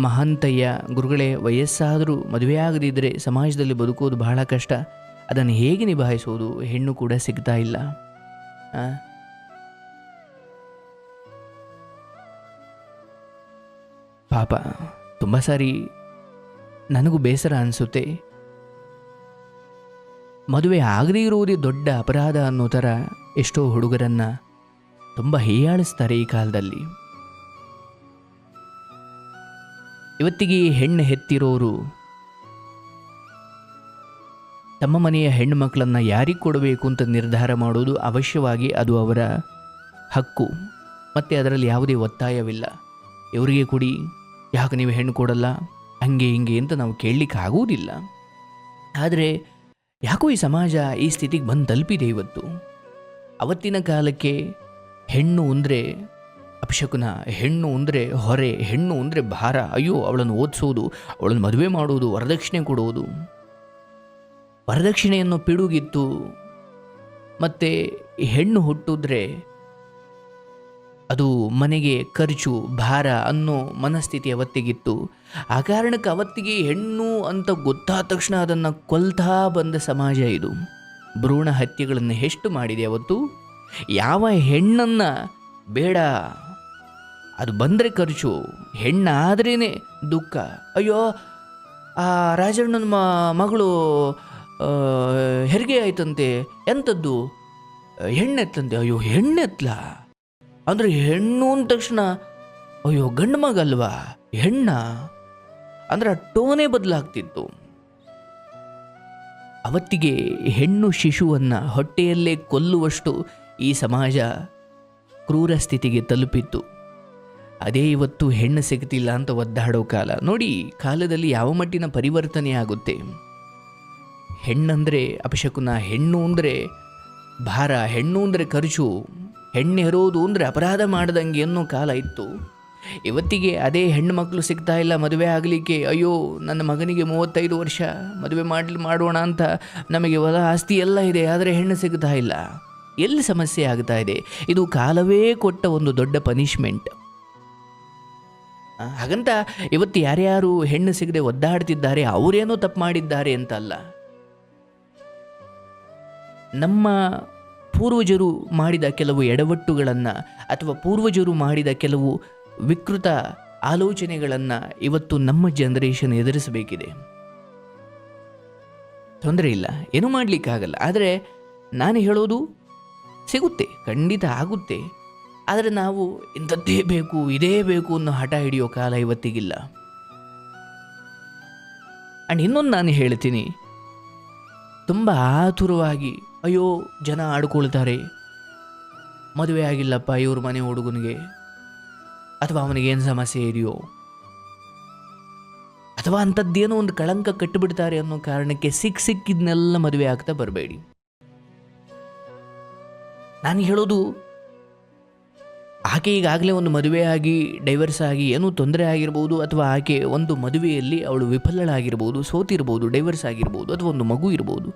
ಮಹಂತಯ್ಯ, ಗುರುಗಳೇ, ವಯಸ್ಸಾದರೂ ಮದುವೆಯಾಗದಿದ್ದರೆ ಸಮಾಜದಲ್ಲಿ ಬದುಕೋದು ಬಹಳ ಕಷ್ಟ. ಅದನ್ನು ಹೇಗೆ ನಿಭಾಯಿಸೋದು ಹೆಣ್ಣು ಕೂಡ ಸಿಗ್ತಾ ಇಲ್ಲ? ಪಾಪ, ತುಂಬ ಸಾರಿ ನನಗೂ ಬೇಸರ ಅನಿಸುತ್ತೆ. ಮದುವೆ ಆಗದೇ ಇರುವುದೇ ದೊಡ್ಡ ಅಪರಾಧ ಅನ್ನೋ ಥರ ಎಷ್ಟೋ ಹುಡುಗರನ್ನು ತುಂಬ ಹೀಯಾಳಿಸ್ತಾರೆ ಈ ಕಾಲದಲ್ಲಿ. ಇವತ್ತಿಗೆ ಹೆಣ್ಣು ಹೆತ್ತಿರೋರು, ತಮ್ಮ ಮನೆಯ ಹೆಣ್ಣು ಮಕ್ಕಳನ್ನು ಯಾರಿಗೆ ಕೊಡಬೇಕು ಅಂತ ನಿರ್ಧಾರ ಮಾಡೋದು ಅವಶ್ಯವಾಗಿ, ಅದು ಅವರ ಹಕ್ಕು. ಮತ್ತು ಅದರಲ್ಲಿ ಯಾವುದೇ ಒತ್ತಾಯವಿಲ್ಲ. ಇವರಿಗೆ ಕೊಡಿ, ಯಾಕೆ ನೀವು ಹೆಣ್ಣು ಕೊಡಲ್ಲ? ಹಂಗೆ, ಹಿಂಗೆ ಅಂತ ನಾವು ಕೇಳಲಿಕ್ಕೆ ಆಗುವುದಿಲ್ಲ. ಆದರೆ ಯಾಕೋ ಈ ಸಮಾಜ ಈ ಸ್ಥಿತಿಗೆ ಬಂದು ತಲುಪಿದೆ ಇವತ್ತು. ಅವತ್ತಿನ ಕಾಲಕ್ಕೆ ಹೆಣ್ಣು ಅಂದರೆ ಅಪಶಕುನ ಹೆಣ್ಣು ಅಂದರೆ ಹೊರೆ, ಹೆಣ್ಣು ಅಂದರೆ ಭಾರ. ಅಯ್ಯೋ, ಅವಳನ್ನು ಓದಿಸೋದು, ಅವಳನ್ನು ಮದುವೆ ಮಾಡುವುದು, ವರದಕ್ಷಿಣೆ ಕೊಡುವುದು. ವರದಕ್ಷಿಣೆಯನ್ನು ಪಿಡುಗಿತ್ತು ಮತ್ತು ಹೆಣ್ಣು ಹುಟ್ಟಿದ್ರೆ ಅದು ಮನೆಗೆ ಖರ್ಚು, ಭಾರ ಅನ್ನೋ ಮನಸ್ಥಿತಿ ಅವತ್ತಿಗಿತ್ತು. ಆ ಕಾರಣಕ್ಕೆ ಅವತ್ತಿಗೆ ಹೆಣ್ಣು ಅಂತ ಗೊತ್ತಾದ ತಕ್ಷಣ ಅದನ್ನು ಕೊಲ್ತಾ ಬಂದ ಸಮಾಜ ಇದು. ಭ್ರೂಣ ಹತ್ಯೆಗಳನ್ನು ಎಷ್ಟು ಮಾಡಿದೆ ಅವತ್ತು? ಯಾವ ಹೆಣ್ಣನ್ನು ಬೇಡ. ಅದು ಬಂದರೆ ಖರ್ಚು ಹೆಣ್ಣಾದ್ರೇ ದುಃಖ. ಅಯ್ಯೋ, ಆ ರಾಜಣ್ಣನ ಮಗಳು ಹೆರಿಗೆ ಆಯ್ತಂತೆ ಎಂಥದ್ದು ಹೆಣ್ಣೆತ್ತಂತೆ, ಅಯ್ಯೋ, ಹೆಣ್ಣೆತ್ಲ. ಅಂದರೆ ಹೆಣ್ಣು ಅಂದ ತಕ್ಷಣ, ಅಯ್ಯೋ, ಗಂಡು ಮಗಲ್ವಾ ಹೆಣ್ಣ? ಅಂದ್ರೆ ಆ ಟೋನೇ ಬದಲಾಗ್ತಿತ್ತು. ಅವತ್ತಿಗೆ ಹೆಣ್ಣು ಶಿಶುವನ್ನು ಹೊಟ್ಟೆಯಲ್ಲೇ ಕೊಲ್ಲುವಷ್ಟು ಈ ಸಮಾಜ ಕ್ರೂರ ಸ್ಥಿತಿಗೆ ತಲುಪಿತ್ತು. ಅದೇ ಇವತ್ತು ಹೆಣ್ಣು ಸಿಗ್ತಿಲ್ಲ ಅಂತ ಒದ್ದಾಡೋ ಕಾಲ. ನೋಡಿ, ಕಾಲದಲ್ಲಿ ಯಾವ ಮಟ್ಟಿನ ಪರಿವರ್ತನೆ ಆಗುತ್ತೆ? ಹೆಣ್ಣಂದರೆ ಅಪಶಕುನ, ಹೆಣ್ಣು ಅಂದರೆ ಭಾರ, ಹೆಣ್ಣು ಅಂದರೆ ಖರ್ಚು, ಹೆಣ್ಣು ಹೆರೋದು ಅಂದರೆ ಅಪರಾಧ ಮಾಡ್ದಂಗೆ ಅನ್ನೋ ಕಾಲ ಇತ್ತು. ಇವತ್ತಿಗೆ ಅದೇ ಹೆಣ್ಣು ಮಕ್ಕಳು ಸಿಗ್ತಾ ಇಲ್ಲ, ಮದುವೆ ಆಗಲಿಕ್ಕೆ. ಅಯ್ಯೋ, ನನ್ನ ಮಗನಿಗೆ ಮೂವತ್ತೈದು ವರ್ಷ, ಮದುವೆ ಮಾಡಲಿ, ಮಾಡೋಣ ಅಂತ ನಮಗೆ ಹೊಲ ಆಸ್ತಿ ಎಲ್ಲ ಇದೆ, ಆದರೆ ಹೆಣ್ಣು ಸಿಗ್ತಾ ಇಲ್ಲ. ಎಲ್ಲಿ ಸಮಸ್ಯೆ ಆಗ್ತಾ ಇದೆ? ಇದು ಕಾಲವೇ ಕೊಟ್ಟ ಒಂದು ದೊಡ್ಡ ಪನಿಷ್ಮೆಂಟ್ ಹಾಗಂತ ಇವತ್ತು ಯಾರ್ಯಾರು ಹೆಣ್ಣು ಸಿಗದೆ ಒದ್ದಾಡ್ತಿದ್ದಾರೆ, ಅವರೇನೋ ತಪ್ಪು ಮಾಡಿದ್ದಾರೆ ಅಂತ ಅಲ್ಲ ನಮ್ಮ ಪೂರ್ವಜರು ಮಾಡಿದ ಕೆಲವು ಎಡವಟ್ಟುಗಳನ್ನು ಅಥವಾ ಪೂರ್ವಜರು ಮಾಡಿದ ಕೆಲವು ವಿಕೃತ ಆಲೋಚನೆಗಳನ್ನು ಇವತ್ತು ನಮ್ಮ ಜನರೇಷನ್ ಎದುರಿಸಬೇಕಿದೆ. ತೊಂದರೆ ಇಲ್ಲ, ಏನೂ ಮಾಡಲಿಕ್ಕಾಗಲ್ಲ. ಆದರೆ ನಾನು ಹೇಳೋದು ಸಿಗುತ್ತೆ, ಖಂಡಿತ ಆಗುತ್ತೆ. ಆದರೆ ನಾವು ಇಂಥದ್ದೇ ಬೇಕು, ಇದೇ ಬೇಕು ಅನ್ನೋ ಹಠ ಹಿಡಿಯೋ ಕಾಲ ಇವತ್ತಿಗಿಲ್ಲ. ಆ್ಯಂಡ್ ಇನ್ನೊಂದು ನಾನು ಹೇಳ್ತೀನಿ. ತುಂಬ ಆತುರವಾಗಿ, ಅಯ್ಯೋ, ಜನ ಆಡ್ಕೊಳ್ತಾರೆ. ಮದುವೆ ಆಗಿಲ್ಲಪ್ಪ, ಇವ್ರ ಮನೆ ಹುಡುಗನಿಗೆ. ಅಥವಾ ಅವನಿಗೇನು ಸಮಸ್ಯೆ ಇದೆಯೋ. ಅಥವಾ ಅಂಥದ್ದೇನೋ ಒಂದು ಕಳಂಕ ಕಟ್ಟಿಬಿಡ್ತಾರೆ ಅನ್ನೋ ಕಾರಣಕ್ಕೆ ಸಿಕ್ ಸಿಕ್ಕಿದ್ನೆಲ್ಲ ಮದುವೆ ಆಗ್ತಾ ಬರಬೇಡಿ. ನಾನು ಹೇಳೋದು ಆಕೆ ಈಗಾಗಲೇ ಒಂದು ಮದುವೆಯಾಗಿ ಡೈವರ್ಸ್ ಆಗಿ ಏನೂ ತೊಂದರೆ ಆಗಿರ್ಬೋದು ಅಥವಾ ಆಕೆ ಒಂದು ಮದುವೆಯಲ್ಲಿ ಅವಳು ವಿಫಲಳಾಗಿರ್ಬೋದು, ಸೋತಿರ್ಬೋದು ಡೈವರ್ಸ್ ಆಗಿರ್ಬೋದು ಅಥವಾ ಒಂದು ಮಗು ಇರ್ಬೋದು.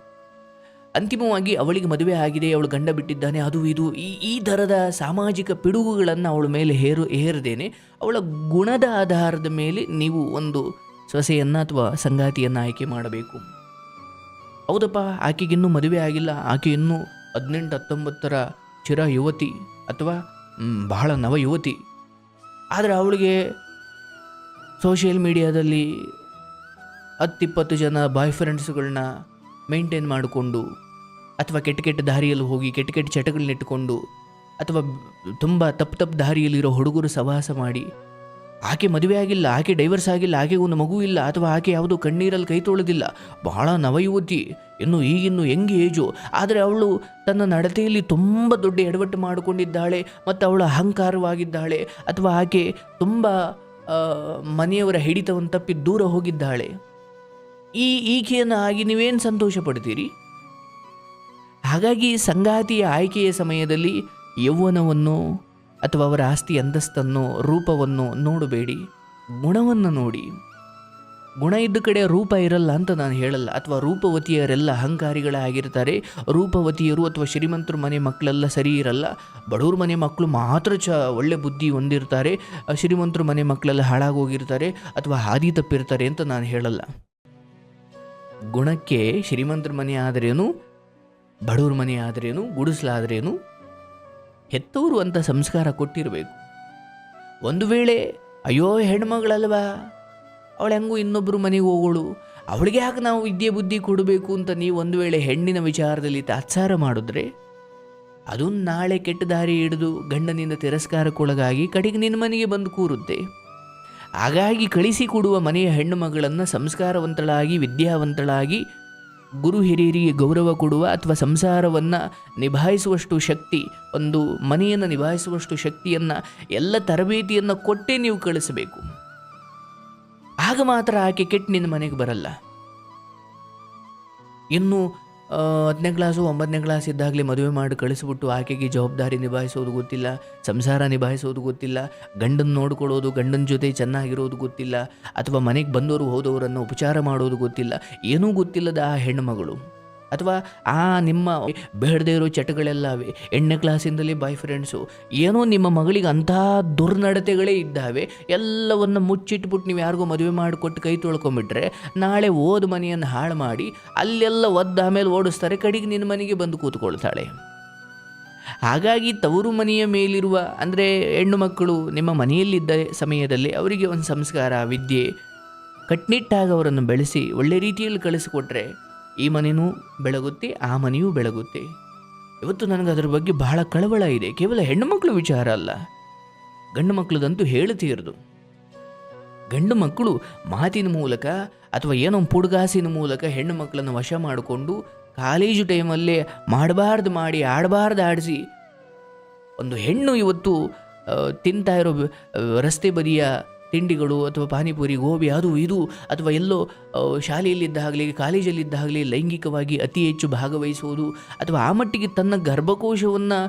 ಅಂತಿಮವಾಗಿ ಅವಳಿಗೆ ಮದುವೆ ಆಗಿದೆ, ಅವಳು ಗಂಡ ಬಿಟ್ಟಿದ್ದಾನೆ, ಅದು ಇದು, ಈ ಈ ಥರದ ಸಾಮಾಜಿಕ ಪಿಡುಗುಗಳನ್ನು ಅವಳ ಮೇಲೆ ಹೇರು, ಹೇರದೇನೆ, ಅವಳ ಗುಣದ ಆಧಾರದ ಮೇಲೆ ನೀವು ಒಂದು ಸೊಸೆಯನ್ನು ಅಥವಾ ಸಂಗಾತಿಯನ್ನು ಆಯ್ಕೆ ಮಾಡಬೇಕು. ಹೌದಪ್ಪ, ಆಕೆಗಿನ್ನೂ ಮದುವೆ ಆಗಿಲ್ಲ, ಆಕೆ ಇನ್ನೂ ಹದಿನೆಂಟು, ಹತ್ತೊಂಬತ್ತರ ಚಿರ ಯುವತಿ ಅಥವಾ ಬಹಳ ನವ ಯುವತಿ ಆದರೆ ಅವಳಿಗೆ ಸೋಷಿಯಲ್ ಮೀಡಿಯಾದಲ್ಲಿ ಹತ್ತಿಪ್ಪತ್ತು ಜನ ಬಾಯ್ ಫ್ರೆಂಡ್ಸ್ಗಳನ್ನ ಮೇಂಟೈನ್ ಮಾಡಿಕೊಂಡು ಅಥವಾ ಕೆಟ್ಟ ಕೆಟ್ಟ ದಾರಿಯಲ್ಲಿ ಹೋಗಿ, ಕೆಟ್ಟ ಕೆಟ್ಟ ಚಟಗಳನ್ನ ಇಟ್ಟುಕೊಂಡು ಅಥವಾ ತುಂಬ ತಪ್ಪು ತಪ್ಪು ದಾರಿಯಲ್ಲಿರೋ ಹುಡುಗರು ಸವಾಸ ಮಾಡಿ ಆಕೆ ಮದುವೆ ಆಗಿಲ್ಲ, ಆಕೆ ಡೈವರ್ಸ್ ಆಗಿಲ್ಲ, ಆಕೆ ಒಂದು ಮಗು ಇಲ್ಲ ಅಥವಾ ಆಕೆ ಯಾವುದೋ ಕಣ್ಣೀರಲ್ಲಿ ಕೈ ತೊಳೆದಿಲ್ಲ. ಬಹಳ ನವಯುವತಿ. ಇನ್ನು ಈಗಿನ್ನು ಹೆಂಗೆ ಏಜು. ಆದರೆ ಅವಳು ತನ್ನ ನಡತೆಯಲ್ಲಿ ತುಂಬ ದೊಡ್ಡ ಎಡವಟ್ಟು ಮಾಡಿಕೊಂಡಿದ್ದಾಳೆ ಮತ್ತು ಅವಳು ಅಹಂಕಾರವಾಗಿದ್ದಾಳೆ ಅಥವಾ ಆಕೆ ತುಂಬ ಮನೆಯವರ ಹಿಡಿತವನ್ನು ತಪ್ಪಿ ದೂರ ಹೋಗಿದ್ದಾಳೆ. ಈ ಈಕೆಯನ್ನು ಆಗಿ ನೀವೇನು ಸಂತೋಷ ಪಡ್ತೀರಿ ಹಾಗಾಗಿ ಸಂಗಾತಿಯ ಆಯ್ಕೆಯ ಸಮಯದಲ್ಲಿ ಯೌವನವನ್ನು ಅಥವಾ ಅವರ ಆಸ್ತಿ ಅಂದಸ್ತನ್ನು ರೂಪವನ್ನು ನೋಡಬೇಡಿ, ಗುಣವನ್ನು ನೋಡಿ. ಗುಣ ಇದ್ದ ಕಡೆ ರೂಪ ಇರಲ್ಲ ಅಂತ ನಾನು ಹೇಳಲ್ಲ. ಅಥವಾ ರೂಪವತಿಯರೆಲ್ಲ ಅಹಂಕಾರಿಗಳಾಗಿರ್ತಾರೆ. ರೂಪವತಿಯರು ಅಥವಾ ಶ್ರೀಮಂತರ ಮನೆ ಮಕ್ಕಳೆಲ್ಲ ಸರಿ ಇರಲ್ಲ. ಬಡವ್ರ ಮನೆ ಮಕ್ಕಳು ಮಾತ್ರ ಚ ಒಳ್ಳೆ ಬುದ್ಧಿ ಹೊಂದಿರ್ತಾರೆ. ಶ್ರೀಮಂತರ ಮನೆ ಮಕ್ಕಳೆಲ್ಲ ಹಾಳಾಗೋಗಿರ್ತಾರೆ ಅಥವಾ ಹಾದಿ ತಪ್ಪಿರ್ತಾರೆ ಅಂತ ನಾನು ಹೇಳಲ್ಲ. ಗುಣಕ್ಕೆ ಶ್ರೀಮಂತರ ಮನೆ ಆದ್ರೇನು, ಬಡವ್ರ ಮನೆ ಆದ್ರೇನು ಗುಡಿಸ್ಲಾದ್ರೇನು ಹೆತ್ತವರು ಅಂತ ಸಂಸ್ಕಾರ ಕೊಟ್ಟಿರಬೇಕು. ಒಂದು ವೇಳೆ, ಅಯ್ಯೋ, ಹೆಣ್ಮಗಳಲ್ವಾ? ಅವಳು ಹೆಂಗೂ ಇನ್ನೊಬ್ಬರು ಮನೆಗೆ ಹೋಗೋಳು. ಅವಳಿಗೆ ಯಾಕೆ ನಾವು ವಿದ್ಯೆ ಬುದ್ಧಿ ಕೊಡಬೇಕು ಅಂತ ನೀವು ಒಂದು ವೇಳೆ ಹೆಣ್ಣಿನ ವಿಚಾರದಲ್ಲಿ ತಾತ್ಸಾರ ಮಾಡಿದ್ರೆ, ಅದು ನಾಳೆ ಕೆಟ್ಟ ದಾರಿ ಹಿಡಿದು ಗಂಡನಿಂದ ತಿರಸ್ಕಾರಕ್ಕೊಳಗಾಗಿ ಕಡೆಗೆ ನಿನ್ನ ಮನೆಗೆ ಬಂದು ಕೂರುತ್ತೆ. ಹಾಗಾಗಿ ಕಳಿಸಿಕೊಡುವ ಮನೆಯ ಹೆಣ್ಣು ಮಗಳನ್ನು ಸಂಸ್ಕಾರವಂತಳಾಗಿ, ವಿದ್ಯಾವಂತಳಾಗಿ ಗುರು ಹಿರಿಯರಿಗೆ ಗೌರವ ಕೊಡುವ ಅಥವಾ ಸಂಸಾರವನ್ನು ನಿಭಾಯಿಸುವಷ್ಟು ಶಕ್ತಿ, ಒಂದು ಮನೆಯನ್ನು ನಿಭಾಯಿಸುವಷ್ಟು ಶಕ್ತಿಯನ್ನು, ಎಲ್ಲ ತರಬೇತಿಯನ್ನು ಕೊಟ್ಟೇ ನೀವು ಕಳಿಸಬೇಕು. ಆಗ ಮಾತ್ರ ಆಕೆ ಕೆಟ್ಟ ನಿನ್ನ ಮನೆಗೆ ಬರಲ್ಲ. ಇನ್ನು ಹತ್ತನೇ ಕ್ಲಾಸು ಒಂಬತ್ತನೇ ಕ್ಲಾಸ್ ಇದ್ದಾಗಲೇ ಮದುವೆ ಮಾಡಿ ಕಳಿಸ್ಬಿಟ್ಟು ಆಕೆಗೆ ಜವಾಬ್ದಾರಿ ನಿಭಾಯಿಸೋದು ಗೊತ್ತಿಲ್ಲ, ಸಂಸಾರ ನಿಭಾಯಿಸೋದು ಗೊತ್ತಿಲ್ಲ, ಗಂಡನ ನೋಡ್ಕೊಳ್ಳೋದು, ಗಂಡನ ಜೊತೆ ಚೆನ್ನಾಗಿರೋದು ಗೊತ್ತಿಲ್ಲ, ಅಥವಾ ಮನೆಗೆ ಬಂದವರು ಹೋದವರನ್ನು ಉಪಚಾರ ಮಾಡೋದು ಗೊತ್ತಿಲ್ಲ, ಏನೂ ಗೊತ್ತಿಲ್ಲದ ಆ ಹೆಣ್ಣುಮಗಳು. ಅಥವಾ, ಆ, ನಿಮ್ಮ ಬೇಡದೇ ಇರೋ ಚಟಗಳೆಲ್ಲವೇ, ಎಂಟನೇ ಕ್ಲಾಸಿಂದಲೇ ಬಾಯ್ ಫ್ರೆಂಡ್ಸು ಏನೋ ನಿಮ್ಮ ಮಗಳಿಗೆ ಅಂತಹ ದುರ್ನಡತೆಗಳೇ ಇದ್ದಾವೆ, ಎಲ್ಲವನ್ನು ಮುಚ್ಚಿಟ್ಬಿಟ್ಟು ನೀವು ಯಾರಿಗೂ ಮದುವೆ ಮಾಡಿಕೊಟ್ಟು ಕೈ ತೊಳ್ಕೊಂಬಿಟ್ರೆ, ನಾಳೆ ಓದ್ ಮನೆಯನ್ನು ಹಾಳು ಮಾಡಿ ಅಲ್ಲೆಲ್ಲ ಒದ್ದ ಆಮೇಲೆ ಓಡಿಸ್ತಾರೆ, ಕಡೆಗೆ ನಿನ್ನ ಮನೆಗೆ ಬಂದು ಕೂತ್ಕೊಳ್ತಾಳೆ. ಹಾಗಾಗಿ ತವರು ಮನೆಯ ಮೇಲಿರುವ, ಅಂದರೆ ಹೆಣ್ಣು ಮಕ್ಕಳು ನಿಮ್ಮ ಮನೆಯಲ್ಲಿದ್ದ ಸಮಯದಲ್ಲಿ ಅವರಿಗೆ ಒಂದು ಸಂಸ್ಕಾರ, ವಿದ್ಯೆ ಕಟ್ನಿಟ್ಟಾಗಿ ಅವರನ್ನು ಬೆಳೆಸಿ, ಒಳ್ಳೆ ರೀತಿಯಲ್ಲಿ ಕಳಿಸಿಕೊಟ್ರೆ ಈ ಮನೆಯೂ ಬೆಳಗುತ್ತೆ, ಆ ಮನೆಯೂ ಬೆಳಗುತ್ತೆ. ಇವತ್ತು ನನಗೆ ಅದರ ಬಗ್ಗೆ ಬಹಳ ಕಳವಳ ಇದೆ. ಕೇವಲ ಹೆಣ್ಣು ಮಕ್ಕಳು ವಿಚಾರ ಅಲ್ಲ. ಗಂಡು ಮಕ್ಕಳದಂತೂ ಹೇಳುತ್ತೀರದು ಗಂಡು ಮಕ್ಕಳು ಮಾತಿನ ಮೂಲಕ ಅಥವಾ ಏನೋ ಪುಡ್ಗಾಸಿನ ಮೂಲಕ ಹೆಣ್ಣು ಮಕ್ಕಳನ್ನು ವಶ ಮಾಡಿಕೊಂಡು ಕಾಲೇಜು ಟೈಮಲ್ಲೇ ಮಾಡಬಾರ್ದು ಮಾಡಿ, ಆಡಬಾರ್ದು ಆಡಿಸಿ ಒಂದು ಹೆಣ್ಣು ಇವತ್ತು ತಿಂತಾ ಇರೋ ರಸ್ತೆ ಬದಿಯ ತಿಂಡಿಗಳು ಅಥವಾ ಪಾನಿಪುರಿ, ಗೋಬಿ, ಅದು ಇದು ಅಥವಾ ಎಲ್ಲೋ ಶಾಲೆಯಲ್ಲಿದ್ದಾಗಲಿ ಕಾಲೇಜಲ್ಲಿದ್ದಾಗಲಿ ಲೈಂಗಿಕವಾಗಿ ಅತಿ ಹೆಚ್ಚು ಭಾಗವಹಿಸುವುದು ಅಥವಾ ಆ ಮಟ್ಟಿಗೆ ತನ್ನ ಗರ್ಭಕೋಶವನ್ನು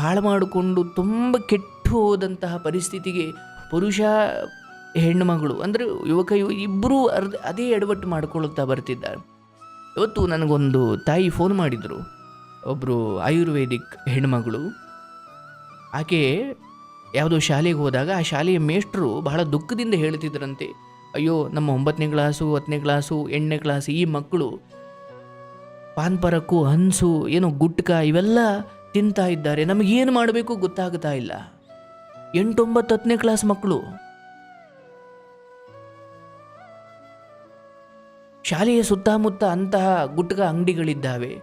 ಹಾಳು ಮಾಡಿಕೊಂಡು ತುಂಬ ಕೆಟ್ಟು ಹೋದಂತಹ ಪರಿಸ್ಥಿತಿಗೆ ಪುರುಷ ಹೆಣ್ಣುಮಗಳು ಅಂದರೆ ಯುವಕ ಯುವ ಇಬ್ಬರೂ ಅರ್ಧ, ಅದೇ ಎಡವಟ್ಟು ಮಾಡಿಕೊಳ್ಳುತ್ತಾ ಬರ್ತಿದ್ದಾರೆ. ಇವತ್ತು ನನಗೊಂದು ತಾಯಿ ಫೋನ್ ಮಾಡಿದರು. ಒಬ್ಬರು ಆಯುರ್ವೇದಿಕ್ ಹೆಣ್ಮಗಳು ಆಕೆ ಯಾವುದೋ ಶಾಲೆಗೆ ಹೋದಾಗ ಆ ಶಾಲೆಯ ಮೇಷ್ಟ್ರು ಬಹಳ ದುಃಖದಿಂದ ಹೇಳ್ತಿದ್ರಂತೆ. ಅಯ್ಯೋ, ನಮ್ಮ ಒಂಬತ್ತನೇ ಕ್ಲಾಸು, ಹತ್ತನೇ ಕ್ಲಾಸು, ಎಂಟನೇ ಕ್ಲಾಸ್ ಈ ಮಕ್ಕಳು ಪಾನ್ಪರಕ್ಕು ಹನ್ಸು, ಏನೋ ಗುಟ್ಕ ಇವೆಲ್ಲ ತಿಂತಾ ಇದ್ದಾರೆ. ನಮಗೇನು ಮಾಡಬೇಕು ಗೊತ್ತಾಗ್ತಾ ಇಲ್ಲ. ಎಂಟೊಂಬತ್ತು, ಹತ್ತನೇ ಕ್ಲಾಸ್ ಮಕ್ಕಳು. ಶಾಲೆಯ ಸುತ್ತಮುತ್ತ ಅಂತಹ ಗುಟ್ಕ ಅಂಗಡಿಗಳಿದ್ದಾವೆ.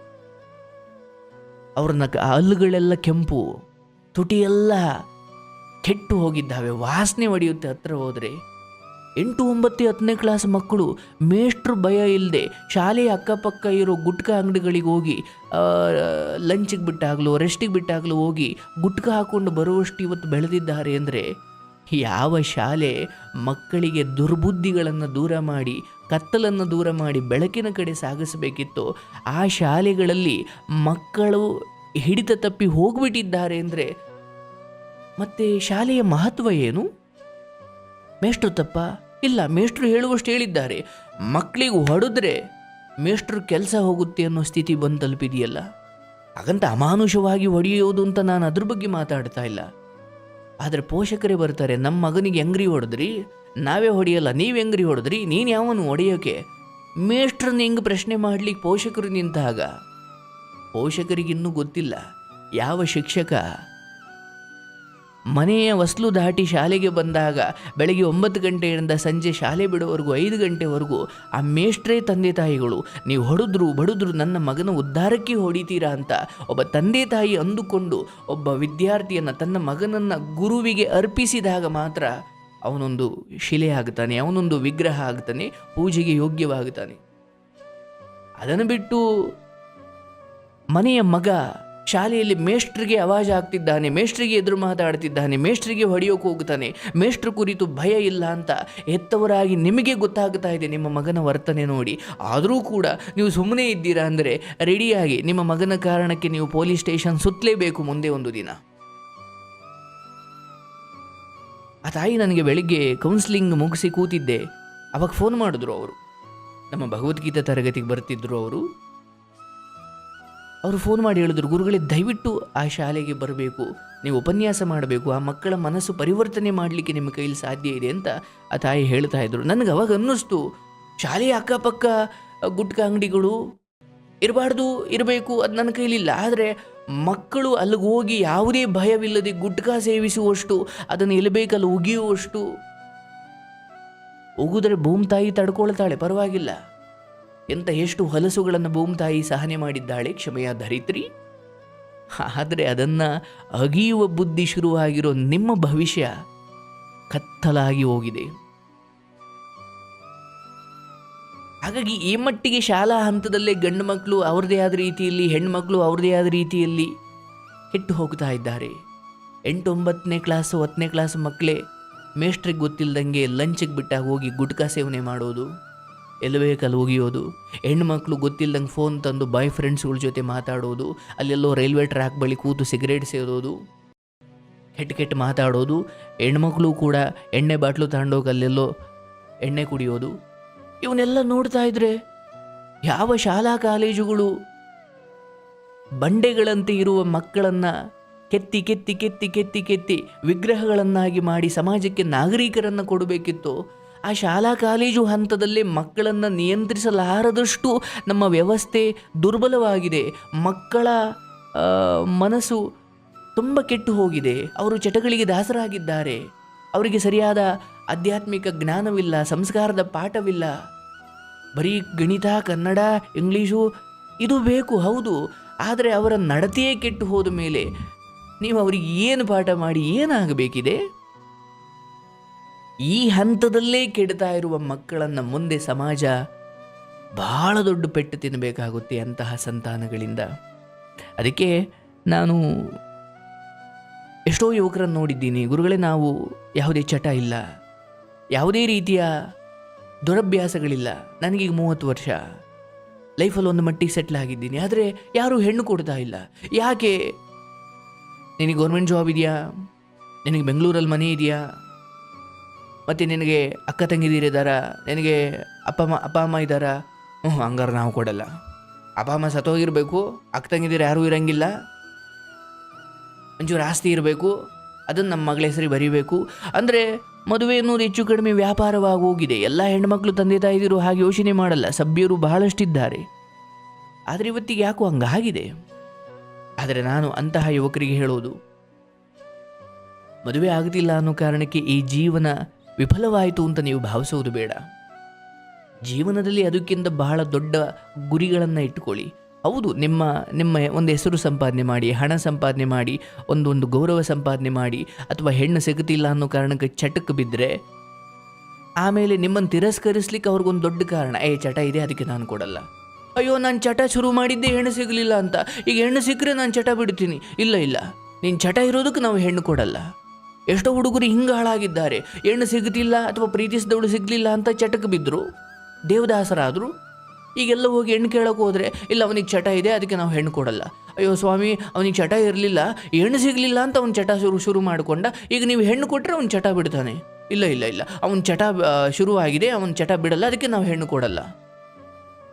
ಅವ್ರನ್ನ ಹಲ್ಲುಗಳೆಲ್ಲ ಕೆಂಪು, ತುಟಿಯೆಲ್ಲ ಕೆಟ್ಟು ಹೋಗಿದ್ದಾವೆ. ವಾಸನೆ ಹೊಡೆಯುತ್ತೆ ಹತ್ರ ಹೋದರೆ. ಎಂಟು ಒಂಬತ್ತು ಹತ್ತನೇ ಕ್ಲಾಸ್ ಮಕ್ಕಳು ಮೇಷ್ಟ್ರು ಭಯ ಇಲ್ಲದೆ ಶಾಲೆಯ ಅಕ್ಕಪಕ್ಕ ಇರೋ ಗುಟ್ಕ ಅಂಗಡಿಗಳಿಗೆ ಹೋಗಿ ಲಂಚಿಗೆ ಬಿಟ್ಟಾಗಲೂ ರೆಸ್ಟಿಗೆ ಬಿಟ್ಟಾಗಲೂ ಹೋಗಿ ಗುಟ್ಕ ಹಾಕೊಂಡು ಬರುವಷ್ಟು ಇವತ್ತು ಬೆಳೆದಿದ್ದಾರೆ ಅಂದರೆ ಯಾವ ಶಾಲೆ ಮಕ್ಕಳಿಗೆ ದುರ್ಬುದ್ಧಿಗಳನ್ನು ದೂರ ಮಾಡಿ, ಕತ್ತಲನ್ನು ದೂರ ಮಾಡಿ ಬೆಳಕಿನ ಕಡೆ ಸಾಗಿಸಬೇಕಿತ್ತು, ಆ ಶಾಲೆಗಳಲ್ಲಿ ಮಕ್ಕಳು ಹಿಡಿತ ತಪ್ಪಿ ಹೋಗ್ಬಿಟ್ಟಿದ್ದಾರೆ ಅಂದರೆ ಮತ್ತೆ ಶಾಲೆಯ ಮಹತ್ವ ಏನು? ಮೇಷ್ಟ್ರು ತಪ್ಪ? ಇಲ್ಲ, ಮೇಷ್ಟ್ರು ಹೇಳುವಷ್ಟು ಹೇಳಿದ್ದಾರೆ. ಮಕ್ಕಳಿಗೆ ಹೊಡೆದ್ರೆ ಮೇಷ್ಟ್ರು ಕೆಲಸ ಹೋಗುತ್ತೆ ಅನ್ನೋ ಸ್ಥಿತಿ ಬಂದು ತಲುಪಿದೆಯಲ್ಲ ಹಾಗಂತ ಅಮಾನುಷವಾಗಿ ಹೊಡೆಯೋದು ಅಂತ ನಾನು ಅದ್ರ ಬಗ್ಗೆ ಮಾತಾಡ್ತಾ ಇಲ್ಲ. ಆದರೆ ಪೋಷಕರೇ ಬರ್ತಾರೆ ನಮ್ಮ ಮಗನಿಗೆ ಹೆಂಗ್ರಿ ಹೊಡೆದ್ರಿ? ನಾವೇ ಹೊಡೆಯಲ್ಲ, ನೀವು ಹೆಂಗ್ರಿ ಹೊಡೆದ್ರಿ? ನೀನು ಯಾವನು ಹೊಡೆಯೋಕೆ? ಮೇಷ್ಟ್ರನ್ನ ಹೆಂಗೆ ಪ್ರಶ್ನೆ ಮಾಡ್ಲಿಕ್ಕೆ ಪೋಷಕರು ನಿಂತಾಗ ಪೋಷಕರಿಗಿನ್ನೂ ಗೊತ್ತಿಲ್ಲ. ಯಾವ ಶಿಕ್ಷಕ ಮನೆಯ ವಸ್ಲು ದಾಟಿ ಶಾಲೆಗೆ ಬಂದಾಗ ಬೆಳಗ್ಗೆ ಒಂಬತ್ತು ಗಂಟೆಯಿಂದ ಸಂಜೆ ಶಾಲೆ ಬಿಡುವವರೆಗೂ ಐದು ಗಂಟೆವರೆಗೂ ಆ ಮೇಷ್ಟ್ರೇ ತಂದೆ ತಾಯಿಗಳು, ನೀವು ಹೊಡೆದ್ರು ಬಡಿದ್ರು ನನ್ನ ಮಗನ ಉದ್ಧಾರಕ್ಕೆ ಹೊಡಿತೀರಾ ಅಂತ ಒಬ್ಬ ತಂದೆ ತಾಯಿ ಅಂದುಕೊಂಡು ಒಬ್ಬ ವಿದ್ಯಾರ್ಥಿಯನ್ನು ತನ್ನ ಮಗನನ್ನು ಗುರುವಿಗೆ ಅರ್ಪಿಸಿದಾಗ ಮಾತ್ರ ಅವನೊಂದು ಶಿಲೆ ಆಗ್ತಾನೆ ಅವನೊಂದು ವಿಗ್ರಹ ಆಗ್ತಾನೆ ಪೂಜೆಗೆ ಯೋಗ್ಯವಾಗ್ತಾನೆ. ಅದನ್ನು ಬಿಟ್ಟು ಮನೆಯ ಮಗ ಶಾಲೆಯಲ್ಲಿ ಮೇಷ್ಟ್ರಿಗೆ ಅವಾಜ್ ಆಗ್ತಿದ್ದಾನೆ ಮೇಷ್ಟ್ರಿಗೆ ಎದುರು ಮಾತಾಡ್ತಿದ್ದಾನೆ, ಮೇಷ್ಟ್ರಿಗೆ ಹೊಡೆಯೋಕೆ ಹೋಗ್ತಾನೆ, ಮೇಷ್ಟ್ರ ಕುರಿತು ಭಯ ಇಲ್ಲ ಅಂತ ಹೆತ್ತವರಾಗಿ ನಿಮಗೆ ಗೊತ್ತಾಗ್ತಾ ಇದೆ ನಿಮ್ಮ ಮಗನ ವರ್ತನೆ ನೋಡಿ. ಆದರೂ ಕೂಡ ನೀವು ಸುಮ್ಮನೆ ಇದ್ದೀರಾ ಅಂದರೆ ರೆಡಿಯಾಗಿ ನಿಮ್ಮ ಮಗನ ಕಾರಣಕ್ಕೆ ನೀವು ಪೊಲೀಸ್ ಸ್ಟೇಷನ್ ಸುತ್ತಲೇಬೇಕು ಮುಂದೆ ಒಂದು ದಿನ. ಆ ತಾಯಿ ನನಗೆ ಬೆಳಿಗ್ಗೆ ಕೌನ್ಸಿಲಿಂಗ್ ಮುಗಿಸಿ ಕೂತಿದ್ದೆ. ಅವಾಗ ಫೋನ್ ಮಾಡಿದ್ರು ಅವರು. ನಮ್ಮ ಭಗವದ್ಗೀತೆ ತರಗತಿಗೆ ಬರ್ತಿದ್ರು ಅವರು. ಅವರು ಫೋನ್ ಮಾಡಿ ಹೇಳಿದ್ರು, ಗುರುಗಳೇ, ದಯವಿಟ್ಟು ಆ ಶಾಲೆಗೆ ಬರಬೇಕು. ನೀವು ಉಪನ್ಯಾಸ ಮಾಡಬೇಕು. ಆ ಮಕ್ಕಳ ಮನಸ್ಸು ಪರಿವರ್ತನೆ ಮಾಡಲಿಕ್ಕೆ ನಿಮ್ಮ ಕೈಲಿ ಸಾಧ್ಯ ಇದೆ ಅಂತ ಆ ತಾಯಿ ಹೇಳ್ತಾ ಇದ್ರು. ನನಗೆ ಅವಾಗ ಅನ್ನಿಸ್ತು ಶಾಲೆಯ ಅಕ್ಕಪಕ್ಕ ಗುಟ್ಕಾ ಅಂಗಡಿಗಳು ಇರಬಾರ್ದು, ಇರಬೇಕು, ಅದು ನನ್ನ ಕೈಲಿಲ್ಲ ಆದರೆ ಮಕ್ಕಳು ಅಲ್ಲಿಗೆ ಹೋಗಿ ಯಾವುದೇ ಭಯವಿಲ್ಲದೆ ಗುಟ್ಕಾ ಸೇವಿಸುವಷ್ಟು, ಅದನ್ನು ಎಲ್ಲಿ ಬೇಕಲ್ಲಿ ಉಗಿಯುವಷ್ಟು, ಉಗಿದ್ರೆ ಭೂಮಿ ತಾಯಿ ತಡ್ಕೊಳ್ತಾಳೆ. ಪರವಾಗಿಲ್ಲ. ಎಂತ ಎಷ್ಟು ಹೊಲಸುಗಳನ್ನು ಭೂಮಿತಾಯಿ ಸಹನೆ ಮಾಡಿದ್ದಾಳೆ ಕ್ಷಮೆಯ ಧರಿತ್ರಿ? ಆದರೆ ಅದನ್ನು ಅಗಿಯುವ ಬುದ್ಧಿ ಶುರುವಾಗಿರೋ ನಿಮ್ಮ ಭವಿಷ್ಯ ಕತ್ತಲಾಗಿ ಹೋಗಿದೆ. ಹಾಗಾಗಿ ಈ ಮಟ್ಟಿಗೆ ಶಾಲಾ ಹಂತದಲ್ಲೇ ಗಂಡು ಮಕ್ಕಳು ಅವ್ರದೇ ಆದ ರೀತಿಯಲ್ಲಿ ಹೆಣ್ಮಕ್ಳು ಅವ್ರದೇ ಆದ ರೀತಿಯಲ್ಲಿ ಕೆಟ್ಟು ಹೋಗ್ತಾ ಇದ್ದಾರೆ. ಎಂಟು ಒಂಬತ್ತನೇ ಕ್ಲಾಸು, ಹತ್ತನೇ ಕ್ಲಾಸ್ ಮಕ್ಕಳೇ ಮೇಷ್ಟ್ರಿಗೆ ಗೊತ್ತಿಲ್ಲದಂಗೆ ಲಂಚಿಗೆ ಬಿಟ್ಟಾಗ ಹೋಗಿ ಗುಟ್ಕಾ ಸೇವನೆ ಮಾಡೋದು. ಎಲ್ಲಿ ಒಗಿಯೋದು ಹೆಣ್ಮಕ್ಳು ಗೊತ್ತಿಲ್ಲದಂಗೆ ಫೋನ್ ತಂದು ಬಾಯ್ ಫ್ರೆಂಡ್ಸ್ಗಳ ಜೊತೆ ಮಾತಾಡೋದು, ಅಲ್ಲೆಲ್ಲೋ ರೈಲ್ವೆ ಟ್ರ್ಯಾಕ್ ಬಳಿ ಕೂತು ಸಿಗರೇಟ್ ಸೇದೋದು. ಕೆಟ್ಟ ಕೆಟ್ಟ ಮಾತಾಡೋದು ಹೆಣ್ಮಕ್ಳು ಕೂಡ ಎಣ್ಣೆ ಬಾಟ್ಲು ತಗೊಂಡೋಗಿ ಅಲ್ಲೆಲ್ಲೋ ಎಣ್ಣೆ ಕುಡಿಯೋದು. ಇವನ್ನೆಲ್ಲ ನೋಡ್ತಾ ಇದ್ರೆ ಯಾವ ಶಾಲಾ ಕಾಲೇಜುಗಳು ಬಂಡೆಗಳಂತೆ ಇರುವ ಮಕ್ಕಳನ್ನ ಕೆತ್ತಿ ಕೆತ್ತಿ ಕೆತ್ತಿ ಕೆತ್ತಿ ಕೆತ್ತಿ ವಿಗ್ರಹಗಳನ್ನಾಗಿ ಮಾಡಿ ಸಮಾಜಕ್ಕೆ ನಾಗರಿಕರನ್ನು ಕೊಡಬೇಕಿತ್ತು ಆ ಶಾಲಾ ಕಾಲೇಜು ಹಂತದಲ್ಲೇ ಮಕ್ಕಳನ್ನು ನಿಯಂತ್ರಿಸಲಾರದಷ್ಟು ನಮ್ಮ ವ್ಯವಸ್ಥೆ ದುರ್ಬಲವಾಗಿದೆ. ಮಕ್ಕಳ ಮನಸ್ಸು ತುಂಬ ಕೆಟ್ಟು ಹೋಗಿದೆ. ಅವರು ಚಟಗಳಿಗೆ ದಾಸರಾಗಿದ್ದಾರೆ. ಅವರಿಗೆ ಸರಿಯಾದ ಆಧ್ಯಾತ್ಮಿಕ ಜ್ಞಾನವಿಲ್ಲ, ಸಂಸ್ಕಾರದ ಪಾಠವಿಲ್ಲ. ಬರೀ ಗಣಿತ, ಕನ್ನಡ ಇಂಗ್ಲೀಷು ಇದು ಬೇಕು, ಹೌದು. ಆದರೆ ಅವರ ನಡತೆಯೇ ಕೆಟ್ಟು ಹೋದ ಮೇಲೆ ನೀವು ಅವರಿಗೆ ಏನು ಪಾಠ ಮಾಡಿ ಏನಾಗಬೇಕಿದೆ? ಈ ಹಂತದಲ್ಲೇ ಕೆಡ್ತಾ ಇರುವ ಮಕ್ಕಳನ್ನು ಮುಂದೆ ಸಮಾಜ ಬಹಳ ದೊಡ್ಡ ಪೆಟ್ಟು ತಿನ್ನಬೇಕಾಗುತ್ತೆ ಅಂತಹ ಸಂತಾನಗಳಿಂದ. ಅದಕ್ಕೆ ನಾನು ಎಷ್ಟೋ ಯುವಕರನ್ನು ನೋಡಿದ್ದೀನಿ. ಗುರುಗಳೇ, ನಾವು ಯಾವುದೇ ಚಟ ಇಲ್ಲ. ಯಾವುದೇ ರೀತಿಯ ದುರಭ್ಯಾಸಗಳಿಲ್ಲ. ನನಗೀಗ ಮೂವತ್ತು ವರ್ಷ. ಲೈಫಲ್ಲಿ ಒಂದು ಮಟ್ಟಿಗೆ ಸೆಟ್ಲ್ ಆಗಿದ್ದೀನಿ. ಆದರೆ ಯಾರೂ ಹೆಣ್ಣು ಕೊಡ್ತಾ ಇಲ್ಲ. ಯಾಕೆ? ನಿನಗೆ ಗೌರ್ಮೆಂಟ್ ಜಾಬ್ ಇದೆಯಾ? ನಿನಗೆ ಬೆಂಗಳೂರಲ್ಲಿ ಮನೆ ಇದೆಯಾ? ಮತ್ತು ನಿನಗೆ ಅಕ್ಕ ತಂಗಿದಿರಿದ್ದಾರಾ ನಿನಗೆ ಅಪ್ಪ ಅಮ್ಮ ಅಪ್ಪ ಅಮ್ಮ ಇದ್ದಾರಾ? ಹ್ಞೂ ಹಂಗಾರೆ ನಾವು ಕೊಡಲ್ಲ. ಅಪ್ಪ ಅಮ್ಮ ಸತ್ತೋಗಿರಬೇಕು, ಅಕ್ಕ ತಂಗಿದಿರು ಯಾರೂ ಇರಂಗಿಲ್ಲ. ಒಂಚೂರು ಆಸ್ತಿ ಇರಬೇಕು, ಅದನ್ನು ನಮ್ಮ ಮಗಳ ಹೆಸರಿಗೆ ಬರೀಬೇಕು. ಅಂದರೆ ಮದುವೆ ಅನ್ನೋದು ಹೆಚ್ಚು ಕಡಿಮೆ ವ್ಯಾಪಾರವಾಗಿ ಹೋಗಿದೆ. ಎಲ್ಲ ಹೆಣ್ಮಕ್ಳು ತಂದೆ ತಾಯಿದಿರು ಹಾಗೆ ಯೋಚನೆ ಮಾಡಲ್ಲ. ಸಭ್ಯರು ಬಹಳಷ್ಟಿದ್ದಾರೆ. ಆದರೆ ಇವತ್ತಿಗೆ ಯಾಕೋ ಹಂಗಾಗಿದೆ? ಆದರೆ ನಾನು ಅಂತಹ ಯುವಕರಿಗೆ ಹೇಳೋದು, ಮದುವೆ ಆಗುತ್ತಿಲ್ಲ ಅನ್ನೋ ಕಾರಣಕ್ಕೆ ಈ ಜೀವನ ವಿಫಲವಾಯಿತು ಅಂತ ನೀವು ಭಾವಿಸುವುದು ಬೇಡ. ಜೀವನದಲ್ಲಿ ಅದಕ್ಕಿಂತ ಬಹಳ ದೊಡ್ಡ ಗುರಿಗಳನ್ನು ಇಟ್ಟುಕೊಳ್ಳಿ. ಹೌದು, ನಿಮ್ಮ ನಿಮ್ಮ ಒಂದು ಹೆಸರು ಸಂಪಾದನೆ ಮಾಡಿ, ಹಣ ಸಂಪಾದನೆ ಮಾಡಿ ಒಂದೊಂದು ಒಂದು ಗೌರವ ಸಂಪಾದನೆ ಮಾಡಿ, ಅಥವಾ ಹೆಣ್ಣು ಸಿಗುತ್ತಿಲ್ಲ ಅನ್ನೋ ಕಾರಣಕ್ಕೆ ಚಟಕ್ಕೆ ಬಿದ್ದರೆ ಆಮೇಲೆ ನಿಮ್ಮನ್ನು ತಿರಸ್ಕರಿಸ್ಲಿಕ್ಕೆ ಅವ್ರಿಗೊಂದು ದೊಡ್ಡ ಕಾರಣ, ಏ, ಚಟ ಇದೆ, ಅದಕ್ಕೆ ನಾನು ಕೊಡಲ್ಲ. ಅಯ್ಯೋ, ನಾನು ಚಟ ಶುರು ಮಾಡಿದ್ದೆ ಹೆಣ್ಣು ಸಿಗಲಿಲ್ಲ ಅಂತ. ಈಗ ಹೆಣ್ಣು ಸಿಕ್ಕರೆ ನಾನು ಚಟ ಬಿಡ್ತೀನಿ. ಇಲ್ಲ ಇಲ್ಲ. ನೀನು ಚಟ ಇರೋದಕ್ಕೆ ನಾವು ಹೆಣ್ಣು ಕೊಡಲ್ಲ. ಎಷ್ಟೋ ಹುಡುಗರು ಹಿಂಗೆ ಹಾಳಾಗಿದ್ದಾರೆ. ಹೆಣ್ಣು ಸಿಗುತ್ತಿಲ್ಲ ಅಥವಾ ಪ್ರೀತಿಸಿದವಳು ಸಿಗಲಿಲ್ಲ ಅಂತ ಚಟಕ್ಕೆ ಬಿದ್ದರು ದೇವದಾಸರಾದರು. ಈಗೆಲ್ಲ ಹೋಗಿ ಹೆಣ್ಣು ಕೇಳೋಕೆ ಹೋದರೆ, ಇಲ್ಲ ಅವನಿಗೆ ಚಟ ಇದೆ, ಅದಕ್ಕೆ ನಾವು ಹೆಣ್ಣು ಕೊಡಲ್ಲ. ಅಯ್ಯೋ ಸ್ವಾಮಿ, ಅವನಿಗೆ ಚಟ ಇರಲಿಲ್ಲ. ಹೆಣ್ಣು ಸಿಗಲಿಲ್ಲ ಅಂತ ಅವ್ನು ಚಟ ಶುರು ಶುರು ಮಾಡಿಕೊಂಡ, ಈಗ ನೀವು ಹೆಣ್ಣು ಕೊಟ್ಟರೆ ಅವ್ನು ಚಟ ಬಿಡ್ತಾನೆ. ಇಲ್ಲ ಇಲ್ಲ ಇಲ್ಲ. ಅವನ ಚಟ ಶುರುವಾಗಿದೆ, ಅವನ ಚಟ ಬಿಡಲ್ಲ, ಅದಕ್ಕೆ ನಾವು ಹೆಣ್ಣು ಕೊಡಲ್ಲ.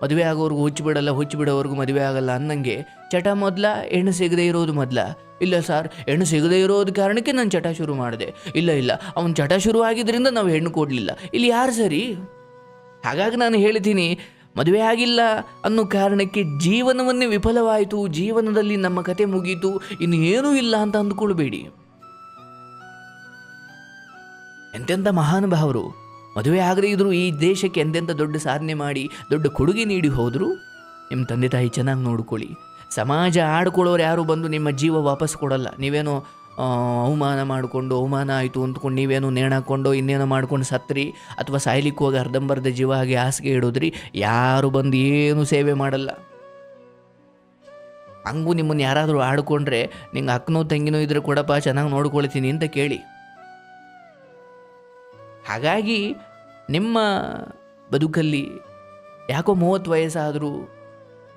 ಮದುವೆ ಆಗೋರ್ಗು ಹುಚ್ಚು ಬಿಡಲ್ಲ, ಹುಚ್ಚು ಬಿಡೋವರೆಗೂ ಮದುವೆ ಆಗಲ್ಲ ಅನ್ನಂಗೆ, ಚಟ ಮೊದಲ, ಹೆಣ್ಣು ಸಿಗದೆ ಇರೋದು ಮೊದಲ. ಇಲ್ಲ ಸರ್, ಹೆಣ್ಣು ಸಿಗದೇ ಇರೋದು ಕಾರಣಕ್ಕೆ ನಾನು ಚಟ ಶುರು ಮಾಡಿದೆ. ಇಲ್ಲ ಇಲ್ಲ, ಅವನು ಚಟ ಶುರು ಆಗಿದ್ದರಿಂದ ನಾವು ಹೆಣ್ಣು ಕೊಡಲಿಲ್ಲ. ಇಲ್ಲಿ ಯಾರು ಸರಿ? ಹಾಗಾಗಿ ನಾನು ಹೇಳ್ತೀನಿ, ಮದುವೆ ಆಗಿಲ್ಲ ಅನ್ನೋ ಕಾರಣಕ್ಕೆ ಜೀವನವನ್ನೇ ವಿಫಲವಾಯಿತು, ಜೀವನದಲ್ಲಿ ನಮ್ಮ ಕತೆ ಮುಗೀತು, ಇನ್ನು ಏನೂ ಇಲ್ಲ ಅಂತ ಅಂದ್ಕೊಳ್ಬೇಡಿ. ಎಂತೆಂಥ ಮಹಾನುಭಾವರು, ಮದುವೆ ಆಗದೇ ಇದ್ರು ಈ ದೇಶಕ್ಕೆ ಎಂತೆಂಥ ದೊಡ್ಡ ಸಾಧನೆ ಮಾಡಿ, ದೊಡ್ಡ ಕೊಡುಗೆ ನೀಡಿ ಹೋದರು? ನಿಮ್ಮ ತಂದೆ ತಾಯಿ ಚೆನ್ನಾಗಿ ನೋಡ್ಕೊಳ್ಳಿ. ಸಮಾಜ ಆಡ್ಕೊಳ್ಳೋರು ಯಾರು ಬಂದು ನಿಮ್ಮ ಜೀವ ವಾಪಸ್ ಕೊಡಲ್ಲ. ನೀವೇನೋ ಅವಮಾನ ಮಾಡಿಕೊಂಡು, ಅವಮಾನ ಆಯಿತು ಅಂದ್ಕೊಂಡು ನೀವೇನೋ ನೇಣಾಕೊಂಡು ಇನ್ನೇನೋ ಮಾಡ್ಕೊಂಡು ಸತ್ರಿ ಅಥವಾ ಸಾಯ್ಲಿಕ್ಕೆ ಹೋಗಿ ಅರ್ಧಂಬರ್ಧ ಜೀವ ಹಾಗೆ ಹಾಸಿಗೆ ಇಡೋದ್ರಿ ಯಾರು ಬಂದು ಏನು ಸೇವೆ ಮಾಡಲ್ಲ. ಹಂಗೂ ನಿಮ್ಮನ್ನು ಯಾರಾದರೂ ಆಡ್ಕೊಂಡ್ರೆ ನಿಂಗೆ ಅಕ್ಕನೋ ತಂಗಿನೋ ಇದ್ರೆ ಕೊಡಪ್ಪ, ಚೆನ್ನಾಗಿ ನೋಡ್ಕೊಳ್ತೀನಿ ಅಂತ ಕೇಳಿ. ಹಾಗಾಗಿ ನಿಮ್ಮ ಬದುಕಲ್ಲಿ ಯಾಕೋ ಮೂವತ್ತು ವಯಸ್ಸಾದರೂ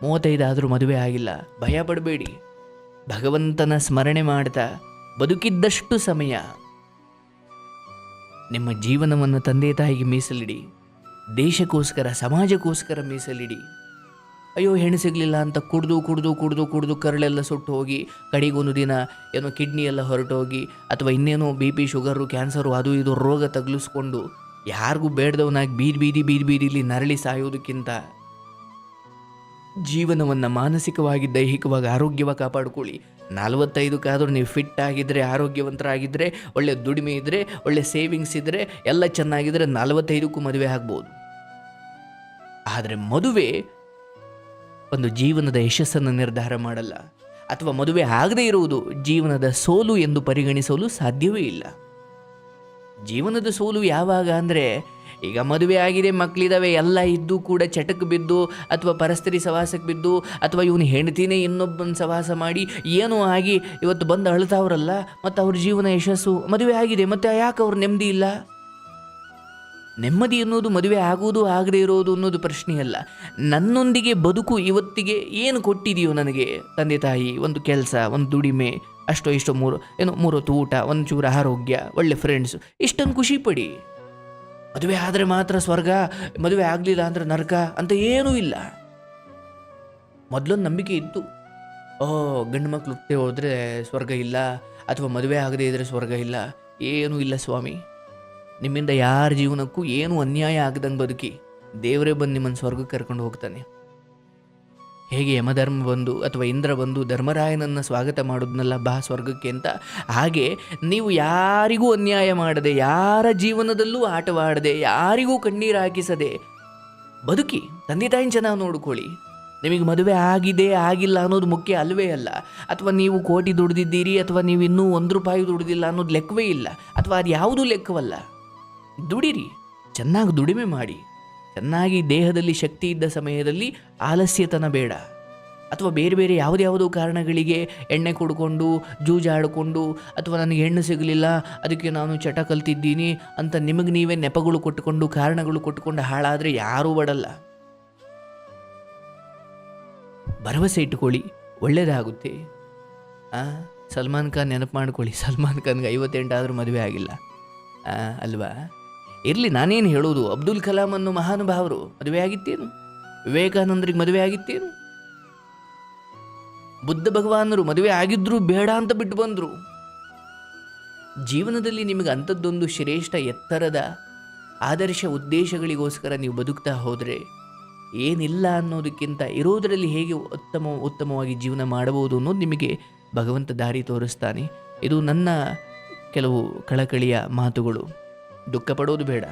ಮೂವತ್ತೈದಾದರೂ ಮದುವೆ ಆಗಿಲ್ಲ. ಭಯ ಪಡಬೇಡಿ. ಭಗವಂತನ ಸ್ಮರಣೆ ಮಾಡ್ತಾ ಬದುಕಿದ್ದಷ್ಟು ಸಮಯ ನಿಮ್ಮ ಜೀವನವನ್ನು ತಂದೆ ತಾಯಿಗೆ ಮೀಸಲಿಡಿ. ದೇಶಕ್ಕೋಸ್ಕರ, ಸಮಾಜಕ್ಕೋಸ್ಕರ ಮೀಸಲಿಡಿ. ಅಯ್ಯೋ, ಹೆಣ್ಣು ಸಿಗಲಿಲ್ಲ ಅಂತ ಕುಡಿದು ಕುಡಿದು ಕುಡಿದು ಕುಡಿದು ಕರಳೆಲ್ಲ ಸುಟ್ಟು ಹೋಗಿ, ಕಡೆಗೊಂದು ದಿನ ಏನೋ ಕಿಡ್ನಿ ಎಲ್ಲ ಹೊರಟೋಗಿ ಅಥವಾ ಇನ್ನೇನೋ ಬಿ ಪಿ ಶುಗರು, ಕ್ಯಾನ್ಸರು, ಅದು ಇದು ರೋಗ ತಗಲಿಸ್ಕೊಂಡು, ಯಾರಿಗೂ ಬೇಡದವನಾಗಿ ಬೀದಿ ಬೀದಿ ಬೀದಿ, ಬೀದಿಲಿ ನರಳಿ ಸಾಯೋದಕ್ಕಿಂತ ಜೀವನವನ್ನು ಮಾನಸಿಕವಾಗಿ, ದೈಹಿಕವಾಗಿ, ಆರೋಗ್ಯವಾಗಿ ಕಾಪಾಡ್ಕೊಳ್ಳಿ. ನಲವತ್ತೈದಕ್ಕಾದ್ರೂ ನೀವು ಫಿಟ್ ಆಗಿದ್ದರೆ ಆರೋಗ್ಯವಂತರಾಗಿದ್ದರೆ ಒಳ್ಳೆ ದುಡಿಮೆ ಇದ್ದರೆ ಒಳ್ಳೆ ಸೇವಿಂಗ್ಸ್ ಇದ್ದರೆ ಎಲ್ಲ ಚೆನ್ನಾಗಿದ್ದರೆ ನಲವತ್ತೈದಕ್ಕೂ ಮದುವೆ ಆಗ್ಬೋದು. ಆದರೆ ಮದುವೆ ಒಂದು ಜೀವನದ ಯಶಸ್ಸನ್ನು ನಿರ್ಧಾರ ಮಾಡಲ್ಲ. ಅಥವಾ ಮದುವೆ ಆಗದೇ ಇರುವುದು ಜೀವನದ ಸೋಲು ಎಂದು ಪರಿಗಣಿಸಲು ಸಾಧ್ಯವೇ ಇಲ್ಲ. ಜೀವನದ ಸೋಲು ಯಾವಾಗ ಅಂದರೆ ಈಗ ಮದುವೆ ಆಗಿದೆ ಮಕ್ಕಳಿದ್ದಾವೆ ಎಲ್ಲ ಇದ್ದು ಕೂಡ ಚಟಕ್ಕೆ ಬಿದ್ದು ಅಥವಾ ಪರಸ್ತ್ರೀ ಸವಾಸಕ್ಕೆ ಬಿದ್ದು ಅಥವಾ ಇವನು ಹೆಂಡತಿನೇ ಇನ್ನೊಬ್ಬನ ಸವಾಸ ಮಾಡಿ ಏನೋ ಆಗಿ ಇವತ್ತು ಬಂದು ಅಳ್ತಾವ್ರಲ್ಲ, ಮತ್ತು ಅವ್ರ ಜೀವನ ಯಶಸ್ಸು ಮದುವೆ ಆಗಿದೆ, ಮತ್ತು ಯಾಕೆ ಅವ್ರ ನೆಮ್ಮದಿ ಇಲ್ಲ? ನೆಮ್ಮದಿ ಅನ್ನೋದು ಮದುವೆ ಆಗುವುದು ಆಗದೇ ಇರೋದು ಅನ್ನೋದು ಪ್ರಶ್ನೆಯಲ್ಲ. ನನ್ನೊಂದಿಗೆ ಬದುಕು ಇವತ್ತಿಗೆ ಏನು ಕೊಟ್ಟಿದೆಯೋ ನನಗೆ? ತಂದೆ ತಾಯಿ, ಒಂದು ಕೆಲಸ, ಒಂದು ದುಡಿಮೆ, ಅಷ್ಟೋ ಇಷ್ಟೋ ಮೂರು, ಏನೋ ಮೂರೊತ್ತು ಊಟ ಒಂದು ಚೂರು ಆರೋಗ್ಯ, ಒಳ್ಳೆ ಫ್ರೆಂಡ್ಸು ಇಷ್ಟೊಂದು ಖುಷಿ ಪಡಿ. ಮದುವೆ ಆದರೆ ಮಾತ್ರ ಸ್ವರ್ಗ, ಮದುವೆ ಆಗಲಿಲ್ಲ ಅಂದ್ರೆ ನರಕ ಅಂತ ಏನೂ ಇಲ್ಲ. ಮೊದಲೊಂದು ನಂಬಿಕೆ ಇತ್ತು. ಓ, ಗಂಡು ಮಕ್ಕಳು ಹುಟ್ಟೆ ಹೋದರೆ ಸ್ವರ್ಗ ಇಲ್ಲ, ಅಥವಾ ಮದುವೆ ಆಗದೇ ಇದ್ದರೆ ಸ್ವರ್ಗ ಇಲ್ಲ. ಏನೂ ಇಲ್ಲ ಸ್ವಾಮಿ. ನಿಮ್ಮಿಂದ ಯಾರ ಜೀವನಕ್ಕೂ ಏನೂ ಅನ್ಯಾಯ ಆಗದಂಗೆ ಬದುಕಿ ದೇವರೇ ಬಂದು ನಿಮ್ಮನ್ನು ಸ್ವರ್ಗಕ್ಕೆ ಕರ್ಕೊಂಡು ಹೋಗ್ತಾನೆ. ಹೇಗೆ ಯಮಧರ್ಮ ಬಂದು ಅಥವಾ ಇಂದ್ರ ಬಂದು ಧರ್ಮರಾಯನನ್ನು ಸ್ವಾಗತ ಮಾಡೋದನ್ನೆಲ್ಲ ಬಾ ಸ್ವರ್ಗಕ್ಕೆ ಅಂತ. ಹಾಗೆ ನೀವು ಯಾರಿಗೂ ಅನ್ಯಾಯ ಮಾಡದೆ, ಯಾರ ಜೀವನದಲ್ಲೂ ಆಟವಾಡದೆ, ಯಾರಿಗೂ ಕಣ್ಣೀರು ಹಾಕಿಸದೆ, ಬದುಕಿ, ತಂದೆ ತಾಯಿನ ಚೆನ್ನಾಗಿ ನೋಡ್ಕೊಳ್ಳಿ. ನಿಮಗೆ ಮದುವೆ ಆಗಿದೆ, ಆಗಿಲ್ಲ ಅನ್ನೋದು ಮುಖ್ಯ ಅಲ್ವೇ ಅಲ್ಲ. ಅಥವಾ ನೀವು ಕೋಟಿ ದುಡ್ದಿದ್ದೀರಿ, ಅಥವಾ ನೀವು ಇನ್ನೂ ಒಂದು ರೂಪಾಯಿ ದುಡ್ದಿಲ್ಲ ಅನ್ನೋದು ಲೆಕ್ಕವೇ ಇಲ್ಲ. ಅಥವಾ ಅದು ಯಾವುದೂ ಲೆಕ್ಕವಲ್ಲ. ದುಡಿರಿ, ಚೆನ್ನಾಗಿ ದುಡಿಮೆ ಮಾಡಿ. ಚೆನ್ನಾಗಿ ದೇಹದಲ್ಲಿ ಶಕ್ತಿ ಇದ್ದ ಸಮಯದಲ್ಲಿ ಆಲಸ್ಯತನ ಬೇಡ. ಅಥವಾ ಬೇರೆ ಬೇರೆ ಯಾವುದ್ಯಾವುದೋ ಕಾರಣಗಳಿಗೆ ಎಣ್ಣೆ ಕುಡ್ಕೊಂಡು, ಜೂಜಾಡಿಕೊಂಡು, ಅಥವಾ ನನಗೆ ಹೆಣ್ಣು ಸಿಗಲಿಲ್ಲ, ಅದಕ್ಕೆ ನಾನು ಚಟ ಕಲ್ತಿದ್ದೀನಿ ಅಂತ ನಿಮಗೆ ನೀವೇ ನೆಪಗಳು ಕೊಟ್ಟುಕೊಂಡು, ಕಾರಣಗಳು ಕೊಟ್ಟುಕೊಂಡು ಹಾಳಾದರೆ ಯಾರೂ ಬಡಲ್ಲ. ಭರವಸೆ ಇಟ್ಟುಕೊಳ್ಳಿ, ಒಳ್ಳೆಯದಾಗುತ್ತೆ. ಸಲ್ಮಾನ್ ಖಾನ್ ನೆನಪು ಮಾಡ್ಕೊಳ್ಳಿ. ಸಲ್ಮಾನ್ ಖಾನ್ಗೆ ಐವತ್ತೆಂಟಾದರೂ ಮದುವೆ ಆಗಿಲ್ಲ. ಅಲ್ವಾ? ಇರಲಿ, ನಾನೇನು ಹೇಳೋದು ಅಬ್ದುಲ್ ಕಲಾಂ ಅನ್ನೋ ಮಹಾನುಭಾವರು, ಮದುವೆ ಆಗಿತ್ತೇನು? ವಿವೇಕಾನಂದರಿಗೆ ಮದುವೆ ಆಗಿತ್ತೇನು? ಬುದ್ಧ ಭಗವಾನರು ಮದುವೆ ಆಗಿದ್ರು ಬೇಡ ಅಂತ ಬಿಟ್ಟು ಬಂದರು. ಜೀವನದಲ್ಲಿ ನಿಮಗೆ ಅಂಥದ್ದೊಂದು ಶ್ರೇಷ್ಠ ಎತ್ತರದ, ಆದರ್ಶ ಉದ್ದೇಶಗಳಿಗೋಸ್ಕರ ನೀವು ಬದುಕ್ತಾ ಹೋದರೆ ಏನಿಲ್ಲ ಅನ್ನೋದಕ್ಕಿಂತ ಇರೋದರಲ್ಲಿ ಹೇಗೆ ಉತ್ತಮ, ಉತ್ತಮವಾಗಿ ಜೀವನ ಮಾಡಬಹುದು ಅನ್ನೋದು ನಿಮಗೆ ಭಗವಂತ ದಾರಿ ತೋರಿಸ್ತಾನೆ. ಇದು ನನ್ನ ಕೆಲವು ಕಳಕಳಿಯ ಮಾತುಗಳು. ದುಃಖ ಪಡೋದು ಬೇಡ.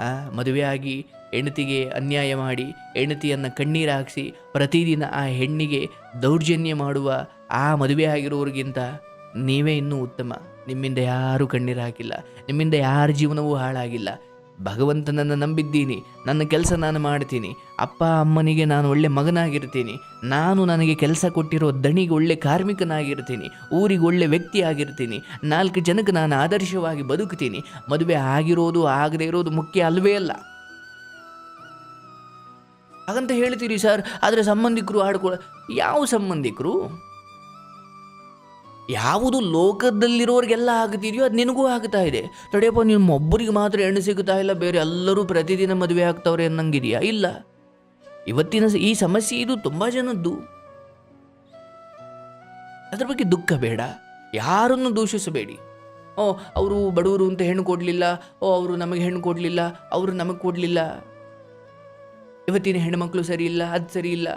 ಆ, ಮದುವೆಯಾಗಿ ಹೆಂಡತಿಗೆ ಅನ್ಯಾಯ ಮಾಡಿ ಹೆಂಡತಿಯನ್ನು ಕಣ್ಣೀರು ಹಾಕಿಸಿ ಪ್ರತಿದಿನ ಆ ಹೆಣ್ಣಿಗೆ ದೌರ್ಜನ್ಯ ಮಾಡುವ ಆ ಮದುವೆ ಆಗಿರೋರಿಗಿಂತ ನೀವೇ ಇನ್ನೂ ಉತ್ತಮ. ನಿಮ್ಮಿಂದ ಯಾರೂ ಕಣ್ಣೀರು ಹಾಕಿಲ್ಲ. ನಿಮ್ಮಿಂದ ಯಾರ ಜೀವನವೂ ಹಾಳಾಗಿಲ್ಲ. ಭಗವಂತನನ್ನು ನಂಬಿದ್ದೀನಿ, ನನ್ನ ಕೆಲಸ ನಾನು ಮಾಡ್ತೀನಿ, ಅಪ್ಪ ಅಮ್ಮನಿಗೆ ನಾನು ಒಳ್ಳೆ ಮಗನಾಗಿರ್ತೀನಿ, ನಾನು ನನಗೆ ಕೆಲಸ ಕೊಟ್ಟಿರೋ ದಣಿಗೆ ಒಳ್ಳೆ ಕಾರ್ಮಿಕನಾಗಿರ್ತೀನಿ, ಊರಿಗೆ ಒಳ್ಳೆ ವ್ಯಕ್ತಿ ಆಗಿರ್ತೀನಿ, ನಾಲ್ಕು ಜನಕ್ಕೆ ನಾನು ಆದರ್ಶವಾಗಿ ಬದುಕ್ತೀನಿ, ಮದುವೆ ಆಗಿರೋದು ಆಗದೇ ಇರೋದು ಮುಖ್ಯ ಅಲ್ವೇ ಅಲ್ಲ. ಹಾಗಂತ ಹೇಳ್ತೀರಿ ಸರ್, ಆದರೆ ಸಂಬಂಧಿಕರು ಆಡ್ಕೊಳ್ಳೋ ಯಾವ ಸಂಬಂಧಿಕರು? ಯಾವುದು ಲೋಕದಲ್ಲಿರೋರಿಗೆಲ್ಲ ಆಗ್ತಿದೆಯೋ ಅದು ನಿನಗೂ ಆಗ್ತಾ ಇದೆ. ತಡೆಯಪ್ಪ ನಿಮ್ಮ ಒಬ್ಬರಿಗೆ ಮಾತ್ರ ಹೆಣ್ಣು ಸಿಗ್ತಾ ಇಲ್ಲ, ಬೇರೆ ಎಲ್ಲರೂ ಪ್ರತಿದಿನ ಮದುವೆ ಆಗ್ತವ್ರೆ ಅನ್ನಂಗಿದೆಯಾ? ಇಲ್ಲ. ಇವತ್ತಿನ ಈ ಸಮಸ್ಯೆ ಇದು ತುಂಬ ಜನದ್ದು. ಅದ್ರ ಬಗ್ಗೆ ದುಃಖ ಬೇಡ. ಯಾರನ್ನು ದೂಷಿಸಬೇಡಿ. ಓ, ಅವರು ಬಡವರು ಅಂತ ಹೆಣ್ಣು ಕೊಡಲಿಲ್ಲ, ಓ, ಅವರು ನಮಗೆ ಹೆಣ್ಣು ಕೊಡಲಿಲ್ಲ, ಅವರು ನಮಗೆ ಕೊಡಲಿಲ್ಲ. ಇವತ್ತಿನ ಹೆಣ್ಣುಮಕ್ಳು ಸರಿ ಇಲ್ಲ, ಅದು ಸರಿ ಇಲ್ಲ.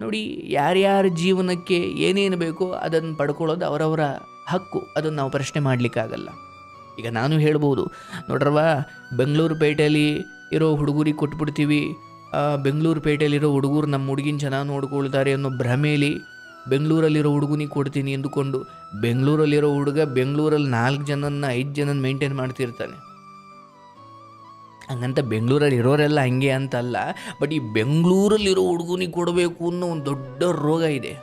ನೋಡಿ, ಯಾರ್ಯಾರ ಜೀವನಕ್ಕೆ ಏನೇನು ಬೇಕೋ ಅದನ್ನು ಪಡ್ಕೊಳ್ಳೋದು ಅವರವರ ಹಕ್ಕು. ಅದನ್ನು ನಾವು ಪ್ರಶ್ನೆ ಮಾಡಲಿಕ್ಕಾಗಲ್ಲ. ಈಗ ನಾನು ಹೇಳ್ಬೋದು ನೋಡ್ರವ ಬೆಂಗಳೂರು ಪೇಟೆಯಲ್ಲಿ ಇರೋ ಹುಡುಗರಿಗೆ ಕೊಟ್ಬಿಡ್ತೀವಿ. ಬೆಂಗಳೂರು ಪೇಟೆಯಲ್ಲಿರೋ ಹುಡುಗರು ನಮ್ಮ ಹುಡುಗಿನ ಚೆನ್ನಾಗಿ ನೋಡ್ಕೊಳ್ತಾರೆ ಅನ್ನೋ ಭ್ರಮೆಯಲ್ಲಿ ಬೆಂಗಳೂರಲ್ಲಿರೋ ಹುಡುಗನಿಗೆ ಕೊಡ್ತೀನಿ ಎಂದುಕೊಂಡು ಬೆಂಗಳೂರಲ್ಲಿರೋ ಹುಡುಗ ಬೆಂಗಳೂರಲ್ಲಿ ನಾಲ್ಕು ಜನನ್ನ, ಐದು ಜನನ ಮೇಂಟೈನ್ ಮಾಡ್ತಿರ್ತಾನೆ. ಹಂಗಂತ ಬೆಂಗಳೂರಲ್ಲಿ ಇರೋರೆಲ್ಲ ಹಂಗೆ ಅಂತಲ್ಲ, ಬಟ್ ಈ ಬೆಂಗಳೂರಲ್ಲಿರೋ ಹುಡುಗನಿಗೆ ಕೊಡಬೇಕು ಅನ್ನೋ ಒಂದು ದೊಡ್ಡ ರೋಗ ಇದೆ.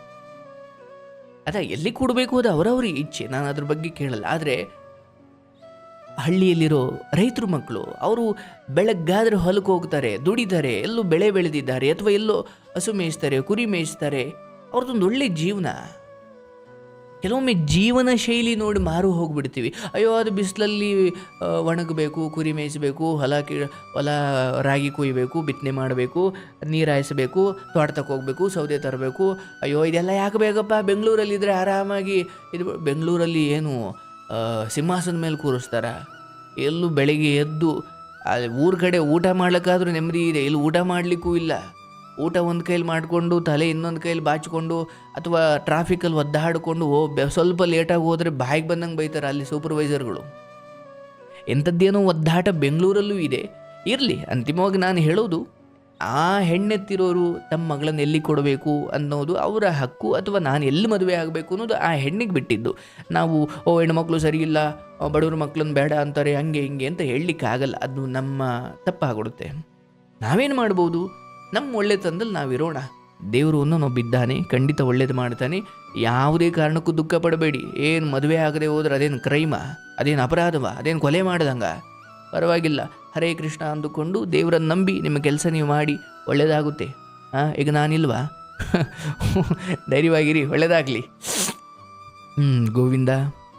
ಅದ ಎಲ್ಲಿ ಕೊಡಬೇಕು ಅದು ಅವರವ್ರ ಇಚ್ಛೆ, ನಾನು ಅದ್ರ ಬಗ್ಗೆ ಕೇಳಲ್ಲ. ಆದರೆ ಹಳ್ಳಿಯಲ್ಲಿರೋ ರೈತರು ಮಕ್ಕಳು ಅವರು ಬೆಳಗ್ಗಾದ್ರೆ ಹೊಲಕ್ಕೆ ಹೋಗ್ತಾರೆ, ದುಡಿತಾರೆ, ಎಲ್ಲೋ ಬೆಳೆ ಬೆಳೆದಿದ್ದಾರೆ, ಅಥವಾ ಎಲ್ಲೋ ಹಸು ಮೇಯಿಸ್ತಾರೆ, ಕುರಿ ಮೇಯಿಸ್ತಾರೆ ಅವ್ರದ್ದೊಂದು ಒಳ್ಳೆ ಜೀವನ. ಕೆಲವೊಮ್ಮೆ ಜೀವನ ಶೈಲಿ ನೋಡಿ ಮಾರು ಹೋಗ್ಬಿಡ್ತೀವಿ. ಅಯ್ಯೋ, ಅದು ಬಿಸಿಲಲ್ಲಿ ಒಣಗಬೇಕು, ಕುರಿ ಮೇಯಿಸಬೇಕು, ಹೊಲ ಕಿ, ಹೊಲ ರಾಗಿ ಕೊಯ್ಯಬೇಕು ಬಿತ್ತನೆ ಮಾಡಬೇಕು, ನೀರು ಹಾಯಿಸಬೇಕು, ತೋಟಕ್ಕೆ ಹೋಗಬೇಕು, ಸೌದೆ ತರಬೇಕು. ಅಯ್ಯೋ, ಇದೆಲ್ಲ ಯಾಕೆ ಬೇಕಪ್ಪ ಬೆಂಗಳೂರಲ್ಲಿ ಇದ್ದರೆ ಆರಾಮಾಗಿ ಇದು ಬೆಂಗಳೂರಲ್ಲಿ ಏನು ಸಿಂಹಾಸನದ ಮೇಲೆ ಕೂರಿಸ್ತಾರ? ಎಲ್ಲೂ ಬೆಳಿಗ್ಗೆ ಎದ್ದು ಊರ ಕಡೆ ಊಟ ಮಾಡ್ಲಿಕ್ಕಾದ್ರೂ ನೆಮ್ಮದಿ ಇದೆ, ಇಲ್ಲಿ ಊಟ ಮಾಡಲಿಕ್ಕೂ ಇಲ್ಲ. ಊಟ ಒಂದು ಕೈಲಿ ಮಾಡಿಕೊಂಡು, ತಲೆ ಇನ್ನೊಂದು ಕೈಲಿ ಬಾಚಿಕೊಂಡು ಅಥವಾ ಟ್ರಾಫಿಕಲ್ಲಿ ಒದ್ದಾಡಿಕೊಂಡು ಓ ಸ್ವಲ್ಪ ಲೇಟಾಗಿ ಹೋದರೆ ಬಾಯಿಗೆ ಬಂದಂಗೆ ಬೈತಾರೆ ಅಲ್ಲಿ ಸೂಪರ್ವೈಸರ್ಗಳು ಎಂಥದ್ದೇನೋ ಒದ್ದಾಟ ಬೆಂಗಳೂರಲ್ಲೂ ಇದೆ. ಇರಲಿ, ಅಂತಿಮವಾಗಿ ನಾನು ಹೇಳೋದು, ಆ ಹೆಣ್ಣೆತ್ತಿರೋರು ತಮ್ಮ ಮಗಳನ್ನು ಎಲ್ಲಿ ಕೊಡಬೇಕು ಅನ್ನೋದು ಅವರ ಹಕ್ಕು ಅಥವಾ ನಾನು ಎಲ್ಲಿ ಮದುವೆ ಆಗಬೇಕು ಅನ್ನೋದು ಆ ಹೆಣ್ಣಿಗೆ ಬಿಟ್ಟಿದ್ದು. ನಾವು, ಓ, ಹೆಣ್ಮಕ್ಳು ಸರಿಯಿಲ್ಲ ಬಡವ್ರ ಮಕ್ಕಳನ್ನು ಬೇಡ ಅಂತಾರೆ, ಹಂಗೆ ಹಿಂಗೆ ಅಂತ ಹೇಳಲಿಕ್ಕಾಗಲ್ಲ. ಅದು ನಮ್ಮ ತಪ್ಪಾಗಿಡುತ್ತೆ ನಾವೇನು ಮಾಡ್ಬೋದು? ನಮ್ಮ ಒಳ್ಳೆತನದಲ್ಲಿ ನಾವಿರೋಣ ದೇವರು ಬಿದ್ದಾನೆ, ಖಂಡಿತ ಒಳ್ಳೇದು ಮಾಡ್ತಾನೆ. ಯಾವುದೇ ಕಾರಣಕ್ಕೂ ದುಃಖ ಪಡಬೇಡಿ. ಏನು ಮದುವೆ ಆಗದೆ ಹೋದ್ರೆ ಅದೇನು ಕ್ರೈಮ? ಅದೇನು ಅಪರಾಧವ? ಅದೇನು ಕೊಲೆ ಮಾಡ್ದಂಗ? ಪರವಾಗಿಲ್ಲ. ಹರೇ ಕೃಷ್ಣ ಅಂದುಕೊಂಡು ದೇವರನ್ನು ನಂಬಿ ನಿಮ್ಮ ಕೆಲಸ ನೀವು ಮಾಡಿ ಒಳ್ಳೆಯದಾಗುತ್ತೆ ಹಾಂ ಈಗ ನಾನಿಲ್ವಾ? ಧೈರ್ಯವಾಗಿರಿ ಒಳ್ಳೆಯದಾಗಲಿ ಹ್ಞೂ ಗೋವಿಂದ.